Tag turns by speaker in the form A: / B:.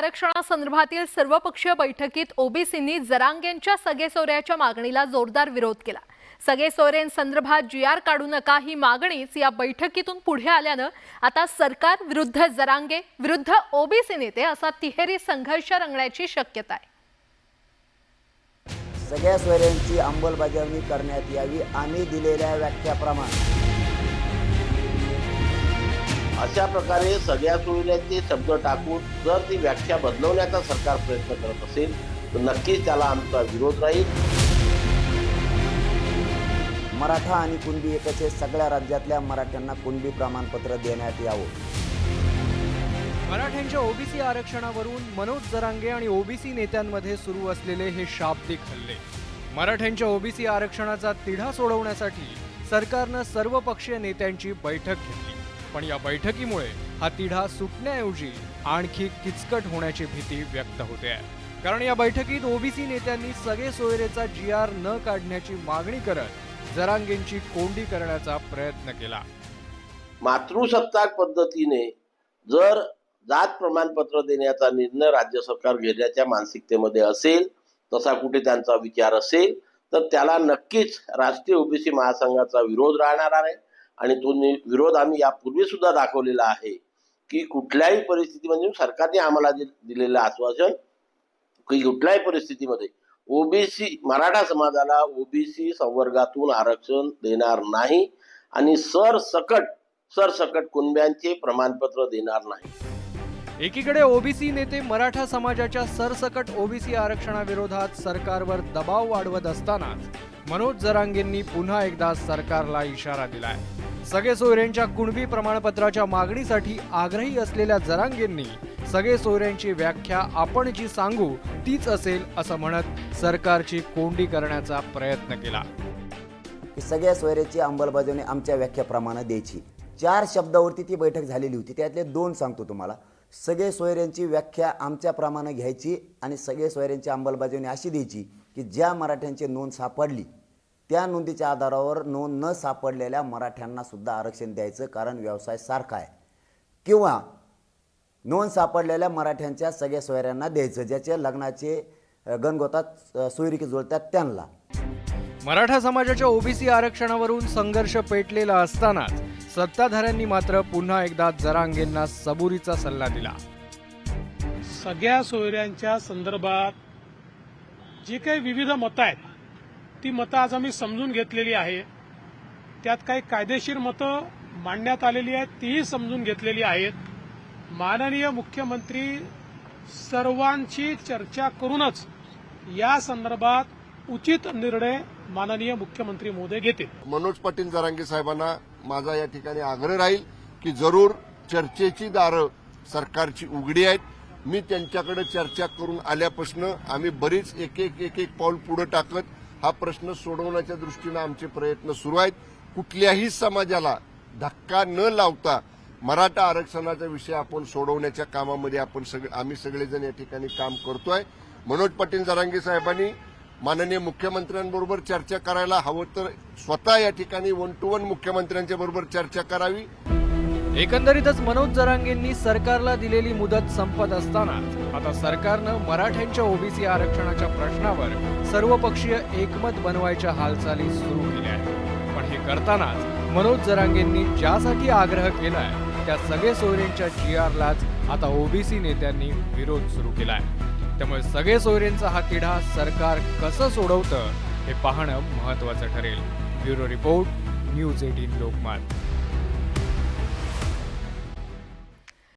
A: आरक्षणासंदर्भातील सर्वपक्षीय बैठकीत ओबीसींनी जरांगेंच्या सगेसोऱ्याच्या मागणीला जोरदार विरोध केला. सगेसोयरेंसंदर्भात जी आर काढू नका ही मागणीच या बैठकीतून पुढे आल्यानं आता सरकार विरुद्ध जरांगे विरुद्ध ओबीसी नेते असा तिहेरी संघर्ष रंगण्याची शक्यता आहे.
B: सगळ्या सोयऱ्यांची अंमलबजावणी करण्यात यावी आम्ही दिलेल्या व्याख्याप्रमाणे.
C: अशा प्रकारे सगळ्या सोयऱ्यांचे शब्द टाकून जर ती व्याख्या बदलवण्याचा सरकार प्रयत्न करत असेल तर नक्कीच त्याला आमचा विरोध राहील.
B: मराठा आणि कुणबी एकच सगळ्या राज्यातल्या मराठ्यांना कुणबी प्रमाणपत्र देण्यात यावं.
D: मराठ्यांच्या ओबीसी आरक्षणावरून मनोज जरांगे आणि ओबीसी नेत्यांमध्ये सुरू असलेले हे शाब्दिक हल्ले. मराठ्यांच्या ओबीसी आरक्षणाचा तिढा सोडवण्यासाठी सरकारनं सर्वपक्षीय नेत्यांची बैठक घेतली. पण या बैठकीमुळे हा तिढा सुटण्याऐवजी आणखी किचकट होण्याची भीती व्यक्त होते. आहे कारण या बैठकीत ओबीसी नेत्यांनी सगळे सोयरेचा जी आर न काढण्याची मागणी करत जरांगेंची कोंडी करण्याचा प्रयत्न केला.
C: मातृसत्ताक पद्धतीने जर जात प्रमाणपत्र देण्याचा निर्णय राज्य सरकार घेण्याच्या मानसिकतेमध्ये असेल तसा कुठे त्यांचा विचार असेल तर त्याला नक्कीच राष्ट्रीय ओबीसी महासंघाचा विरोध राहणार आहे. आणि तो विरोध आम्ही यापूर्वी सुद्धा दाखवलेला आहे की कुठल्याही परिस्थितीमध्ये सरकारने आम्हाला दिलेलं आश्वासन की कुठल्याही परिस्थितीमध्ये ओबीसी मराठा समाजाला ओबीसी संवर्गातून आरक्षण देणार नाही आणि सरसकट सरसकट कुणब्यांचे प्रमाणपत्र देणार नाही.
D: एकीकडे ओबीसी नेते मराठा समाजाच्या सरसकट ओबीसी आरक्षणाविरोधात सरकारवर दबाव वाढवत असतानाच मनोज जरांगेंनी पुन्हा एकदा सरकारला इशारा दिलाय. सगळे सोयऱ्यांच्या कुणबी प्रमाणपत्राच्या मागणीसाठी आग्रही असलेल्या जरांगेंनी सगळे सोयऱ्यांची व्याख्या आपण जी सांगू तीच असेल असं म्हणत सरकारची कोंडी करण्याचा प्रयत्न केला.
B: की सगळ्या सोयऱ्याची अंमलबजावणी आमच्या व्याख्याप्रमाणे द्यायची. चार शब्दावरती ती बैठक झालेली होती. त्यातले दोन सांगतो तुम्हाला. सगळे सोयऱ्यांची व्याख्या आमच्याप्रमाणे घ्यायची आणि सगळे सोयऱ्यांची अंमलबजावणी अशी द्यायची की ज्या मराठ्यांची नोंद सापडली त्या नोंदीच्या आधारावर नोंद न सापडलेल्या मराठ्यांना सुद्धा आरक्षण द्यायचं कारण व्यवसाय सारखा आहे. किंवा नोंद सापडलेल्या मराठ्यांच्या सगळ्या सोयऱ्यांना द्यायचं ज्याचे लग्नाचे गणगोतात सोयरिकी जुळतात त्यांना.
D: मराठा समाजाच्या ओबीसी आरक्षणावरून संघर्ष पेटलेला असतानाच सत्ताधाऱ्यांनी मात्र पुन्हा एकदा जरांगेंना सबुरीचा सल्ला दिला.
E: सगळ्या सोयऱ्यांच्या संदर्भात जी काही विविध मतं आहेत ती मतं आज आम्ही समजून घेतलेली आहे. त्यात काही कायदेशीर मतं मांडण्यात आलेली आहेत तीही समजून घेतलेली आहेत. माननीय मुख्यमंत्री सर्वांची चर्चा करूनच या संदर्भात उचित निर्णय माननीय मुख्यमंत्री मोदी घेतील.
F: मनोज पाटील जरांगे साहेबांना माझा या ठिकाणी आग्रह राहील की जरूर चर्चेची दारं सरकारची उघडी आहेत. मी त्यांच्याकडे चर्चा करून आल्यापासून आम्ही बरीच एक एक एक एक पाऊल पुढे टाकत हा प्रश्न सोडवण्याच्या दृष्टीनं आमचे प्रयत्न सुरू आहेत. कुठल्याही समाजाला धक्का न लावता मराठा आरक्षणाचा विषय आपण सोडवण्याच्या कामामध्ये आपण सगळे आम्ही सगळेजण या ठिकाणी काम करतोय. मनोज पाटील जरांगे साहेबांनी माननीय मुख्यमंत्र्यांबरोबर चर्चा करायला हवं तर स्वतः या ठिकाणी वन टू वन मुख्यमंत्र्यांच्या बरोबर चर्चा करावी.
D: एकंदरीतच मनोज जरांगेंनी सरकारला दिलेली मुदत संपत असतानाच आता सरकारनं मराठ्यांच्या ओबीसी आरक्षणाच्या प्रश्नावर सर्वपक्षीय एकमत बनवायच्या हालचाली सुरू केल्या आहेत. पण हे करतानाच मनोज जरांगेंनी ज्यासाठी आग्रह केलाय त्या सगळे सोयरेंच्या जी आरलाच आता ओबीसी नेत्यांनी विरोध सुरू केलाय. त्यामुळे सगळे सोयरेंचा हा तिढा सरकार कसं सोडवतं हे पाहणं महत्वाचं ठरेल. Bureau report news eighteen Lokmat.